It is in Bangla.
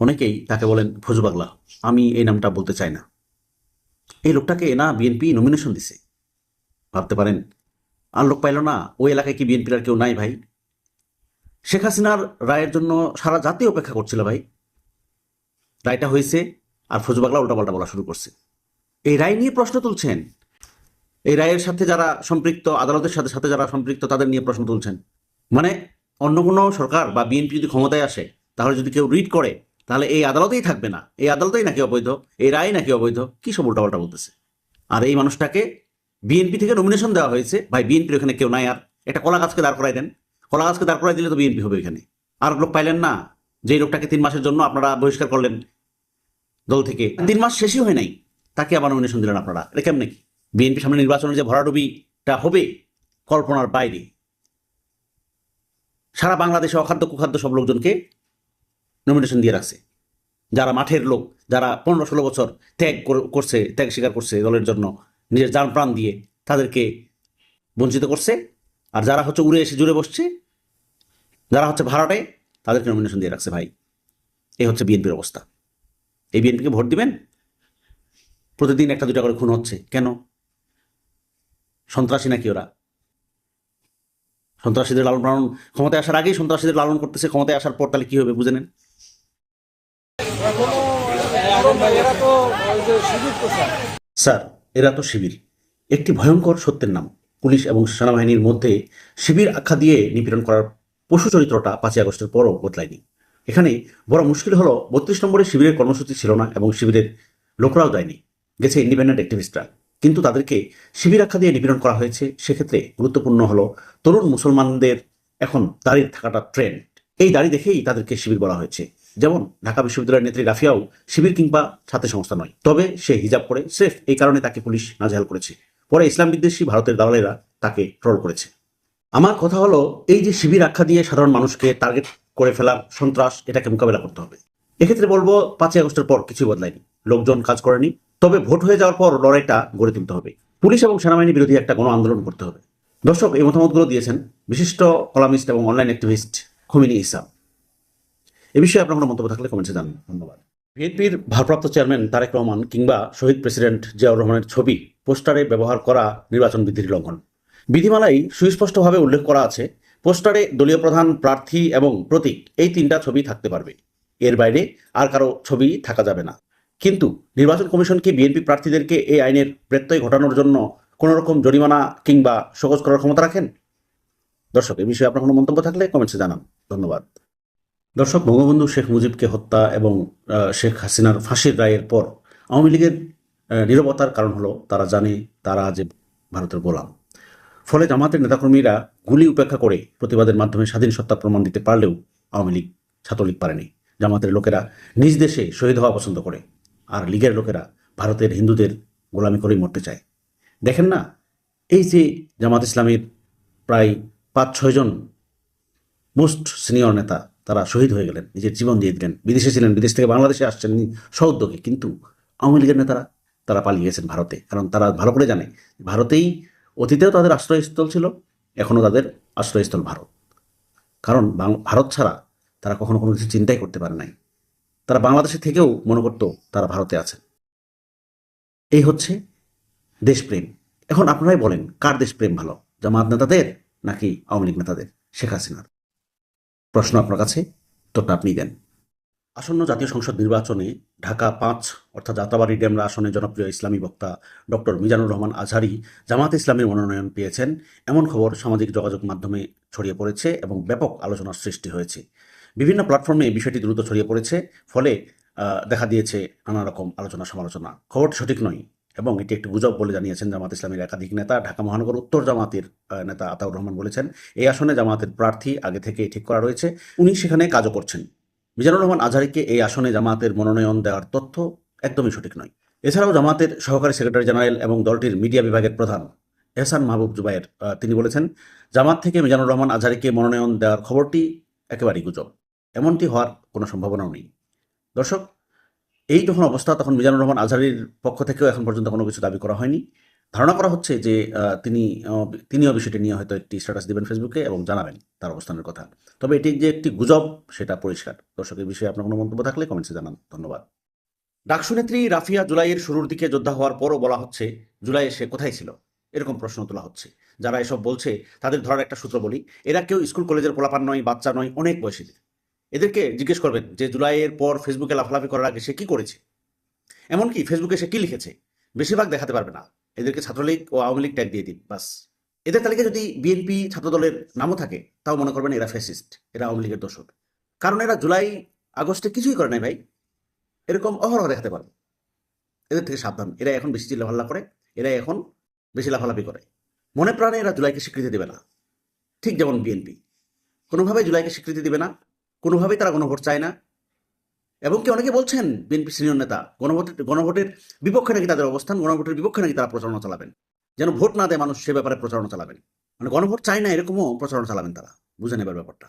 অনেকেই তাকে বলেন ফজু পাগলা আমি এই নামটা বলতে চাই না। এই লোকটাকে না বিএনপি নমিনেশন দিছে। ভাবতে পারেন, আর লোক পাইল না, ওই এলাকায় কি বিএনপির আর কেউ নাই ভাই? শেখ হাসিনার রায়ের জন্য সারা জাতি অপেক্ষা করছিল ভাই। রায়টা হয়েছে, আর ফজু পাগলা উল্টাপাল্টা বলা শুরু করছে। এই রায় নিয়ে প্রশ্ন তুলছেন। এই রায়ের সাথে যারা সম্পৃক্ত, আদালতের সাথে সাথে যারা সম্পৃক্ত, তাদের নিয়ে প্রশ্ন তুলছেন। মানে অন্য কোনো সরকার বা বিএনপি যদি ক্ষমতায় আসে, তাহলে যদি কেউ রিড করে তাহলে এই আদালতেই থাকবে না। এই আদালতেই নাকি অবৈধ? এই রায় নাকি অবৈধ? কি সব উল্টাপাল্টা বলতেছে? আর এই মানুষটাকে বিএনপি থেকে নমিনেশন দেওয়া হয়েছে। ভাই বিএনপির ওখানে কেউ নাই আর। একটা কলা গাছকে দাঁড় করাই দেন। কলা গাছকে দাঁড় করাই দিলে তো বিএনপি হবে এখানে। আর লোক পাইলেন না। যে লোকটাকে তিন মাসের জন্য আপনারা বহিষ্কার করলেন দল থেকে। তিন মাস শেষই হয় নাই। তাকে আবার নমিনেশন দিলেন আপনারা। এটা কেমন কি? বিএনপি সামনে নির্বাচনের যে ভরাডুবিটা হবে, কল্পনার বাইরে। সারা বাংলাদেশে অখাদ্য, কুখাদ্য সব লোকজনকে নমিনেশন দিয়ে রাখছে। যারা মাঠের লোক, যারা পনেরো ষোলো বছর ত্যাগ কর- করছে, ত্যাগ স্বীকার করছে দলের জন্য, নিজের যান প্রাণ দিয়ে তাদেরকে বঞ্চিত করছে। আর যারা হচ্ছে উড়ে এসে জুড়ে বসছে, যারা হচ্ছে ভাড়াটে, তাদেরকে নমিনেশন দিয়ে রাখছে ভাই। এই হচ্ছে বিএনপির অবস্থা। এই বিএনপিকে ভোট দিবেন? প্রতিদিন একটা দুটা করে খুন হচ্ছে। কেন? সন্ত্রাসী নাকি ওরা? সন্ত্রাসীদের লালন পালন ক্ষমতায় আসার আগেই সন্ত্রাসীদের লালন করতেছে, ক্ষমতায় আসার পর তাহলে কী হবে বুঝে নেন? স্যার। এরা তো শিবির। একটি ভয়ঙ্কর সত্যের নাম, পুলিশ এবং সেনাবাহিনীর মধ্যে শিবির আখ্যা দিয়ে নিপীড়ন করার পশু চরিত্রটা পাঁচই আগস্টের পরও বদলায়নি। এখানে বড় মুশকিল হলো, বত্রিশ নম্বরে শিবিরের কর্মসূচি ছিল না এবং শিবিরের লোকরাও দেয়নি গেছে ইন্ডিপেন্ডেন্ট অ্যাক্টিভিস্টরা। কিন্তু তাদেরকে শিবির আখ্যা দিয়ে নিপীড়ন করা হয়েছে, সেক্ষেত্রে গুরুত্বপূর্ণ হলো, তরুণ মুসলমানদের এখন দাঁড়িয়ে থাকাটা ট্রেন্ড এই দাড়ি দেখেই তাদেরকে শিবির বলা হয়েছে। যেমন ঢাকা বিশ্ববিদ্যালয়ের নেত্রী রাফিয়াও শিবির কিংবা ছাত্র সংস্থা নয়। তবে সে হিজাব করে স্রেফ এই কারণে তাকে পুলিশ নাজেহাল করেছে। পরে ইসলাম বিদ্বেষী ভারতের দালালেরা তাকে ট্রল করেছে। আমার কথা হলো, এই যে শিবির আখ্যা দিয়ে সাধারণ মানুষকে টার্গেট করে ফেলার সন্ত্রাস, এটাকে মোকাবেলা করতে হবে। এক্ষেত্রে বলব, পাঁচই আগস্টের পর কিছুই বদলায়নি। লোকজন কাজ করেনি। তবে ভোট হয়ে যাওয়ার পর লড়াইটা গড়ে তুলতে হবে। পুলিশ এবং সেনাবাহিনী বিরোধী একটা গণ আন্দোলন করতে হবে। দর্শক, এই মতামতগুলো দিয়েছেন বিশিষ্ট কলামিস্ট এবং অনলাইন অ্যাক্টিভিস্ট খুমিনি ইসলাম এ বিষয়ে আপনার কোনো মন্তব্য থাকলে কমেন্টে জানান। ধন্যবাদ। বিএনপির ভারপ্রাপ্ত চেয়ারম্যান তারেক রহমান কিংবা শহীদ প্রেসিডেন্ট জিয়াউর রহমানের ছবি, পোস্টারে ব্যবহার করা নির্বাচন বিধির লঙ্ঘন। বিধিমালায় সুস্পষ্টভাবে উল্লেখ করা আছে, পোস্টারে দলীয় প্রধান, প্রার্থী এবং প্রতীক এই তিনটা ছবি থাকতে পারবে। এর বাইরে আর কারও ছবি থাকা যাবে না। কিন্তু নির্বাচন কমিশন কি বিএনপি প্রার্থীদেরকে এই আইনের প্রত্যয় ঘটানোর জন্য কোনো রকম জরিমানা কিংবা সহজ করার ক্ষমতা রাখেন? দর্শক, এ বিষয়ে আপনার কোনো মন্তব্য থাকলে কমেন্টসে জানান। ধন্যবাদ। দর্শক, বঙ্গবন্ধু শেখ মুজিবকে হত্যা এবং শেখ হাসিনার ফাঁসির রায়ের পর আওয়ামী লীগের নীরবতার কারণ হলো তারা জানে তারা যে ভারতের গোলাম। ফলে জামাতের নেতাকর্মীরা গুলি উপেক্ষা করে প্রতিবাদের মাধ্যমে স্বাধীন সত্তা প্রমাণ দিতে পারলেও আওয়ামী লীগ ছাত্রলীগ পারেনি। জামাতের লোকেরা নিজ দেশে শহীদ হওয়া পছন্দ করে, আর লীগের লোকেরা ভারতের হিন্দুদের গোলামি করেই মরতে চায়। দেখেন না, এই যে জামাত ইসলামের প্রায় পাঁচ ছয়জন মোস্ট সিনিয়র নেতা তারা শহীদ হয়ে গেলেন, নিজের জীবন দিয়ে দিলেন। বিদেশে ছিলেন, বিদেশ থেকে বাংলাদেশে আসছেন সৌদ্যোগে। কিন্তু আওয়ামী লীগের নেতারা, তারা পালিয়ে গেছেন ভারতে। কারণ তারা ভালো করে জানে, ভারতেই অতীতেও তাদের আশ্রয়স্থল ছিল, এখনও তাদের আশ্রয়স্থল ভারত। কারণ ভারত ছাড়া তারা কখনো কোনো কিছু চিন্তাই করতে পারে নাই। তারা বাংলাদেশে থেকেও মনে করতো তারা ভারতে আছেন। এই হচ্ছে দেশপ্রেম। এখন আপনারাই বলেন, কার দেশপ্রেম ভালো? জামাত নেতাদের নাকি আওয়ামী লীগ নেতাদের? শেখ হাসিনার। প্রশ্ন আপনার কাছে, উত্তরটা আপনি দেন। আসন্ন জাতীয় সংসদ নির্বাচনে ঢাকা পাঁচ, অর্থাৎ যাত্রাবাড়ি ডেমরা আসনে জনপ্রিয় ইসলামী বক্তা ডক্টর মিজানুর রহমান আজহারি জামাত ইসলামের মনোনয়ন পেয়েছেন। এমন খবর সামাজিক যোগাযোগ মাধ্যমে ছড়িয়ে পড়েছে এবং ব্যাপক আলোচনার সৃষ্টি হয়েছে। বিভিন্ন প্ল্যাটফর্মে এই বিষয়টি দ্রুত ছড়িয়ে পড়েছে, ফলে দেখা দিয়েছে নানা রকম আলোচনা সমালোচনা খবরটি সঠিক নয়। এবং এটি একটি গুজব বলে জানিয়েছেন জামাত ইসলামের একাধিক নেতা। ঢাকা মহানগর উত্তর জামাতের নেতা আতাউর রহমান বলেছেন, এই আসনে জামাতের প্রার্থী আগে থেকে ঠিক করা রয়েছে। উনি সেখানে কাজও করছেন। মিজানুর রহমান আজহারিকে এই আসনে জামাতের মনোনয়ন দেওয়ার তথ্য একদমই সঠিক নয়। এছাড়াও জামাতের সহকারী সেক্রেটারি জেনারেল এবং দলটির মিডিয়া বিভাগের প্রধান এহসান মাহবুব জুবাইর তিনি বলেছেন, জামাত থেকে মিজানুর রহমান আজহারিকে মনোনয়ন দেওয়ার খবরটি একেবারেই গুজব। এমনটি হওয়ার কোনো সম্ভাবনাও নেই। দর্শক এই যখন অবস্থা, তখন মিজানুর রহমান আজহারির পক্ষ থেকেও এখন পর্যন্ত কোনো কিছু দাবি করা হয়নি। ধারণা করা হচ্ছে যে তিনি তিনিও বিষয়টি নিয়ে হয়তো একটি স্ট্যাটাস দিবেন ফেসবুকে এবং জানাবেন তার অবস্থানের কথা। তবে এটি যে একটি গুজব, সেটা পরিষ্কার। দর্শকের বিষয়ে আপনার কোনো মন্তব্য থাকলে কমেন্টসে জানান। ধন্যবাদ। ডাকসু নেত্রী রাফিয়া জুলাইয়ের শুরুর দিকে যোদ্ধা হওয়ার পরও বলা হচ্ছে জুলাইয়ে সে কোথায় ছিল? এরকম প্রশ্ন তোলা হচ্ছে। যারা এসব বলছে, তাদের ধরার একটা সূত্র বলি, এরা কেউ স্কুল, কলেজের পোলাপান নয়, বাচ্চা নয়, অনেক বয়সীদের এদেরকে জিজ্ঞেস করবেন যে জুলাইয়ের পর ফেসবুকে লাফালাফি করার আগে সে কী করেছে? এমনকি ফেসবুকে সে কী লিখেছে? বেশিরভাগ দেখাতে পারবে না। এদেরকে ছাত্রলীগ ও আওয়ামী লীগ ট্যাগ দিয়ে দিন, বাস। এদের তালিকায় যদি বিএনপি ছাত্রদলের নামও থাকে, তাও মনে করবেন এরা ফ্যাসিস্ট এরা আওয়ামী লীগের দোষক কারণ এরা জুলাই আগস্টে কিছুই করে নাই ভাই। এরকম অহরহ দেখাতে পারবে। এদের থেকে সাবধান। এরা এখন বেশি চিল্লাহাল্লা করে, এরা এখন বেশি লাফালাফি করে। মনে প্রাণে এরা জুলাইকে স্বীকৃতি দেবে না। ঠিক যেমন বিএনপি কোনোভাবে জুলাইকে স্বীকৃতি দেবে না। কোনোভাবেই তারা গণভোট চায় না। এবং কি অনেকে বলছেন, বিএনপি সিনিয়র নেতা, গণভোটের গণভোটের বিপক্ষে নাকি তাদের অবস্থান, গণভোটের বিপক্ষে নাকি তারা প্রচারণা চালাবেন? যেন ভোট না দেয় মানুষ সে ব্যাপারে প্রচারণা চালাবেন। মানে গণভোট চায় না, এরকমও প্রচারণা চালাবেন তারা। বুঝে নেবার ব্যাপারটা।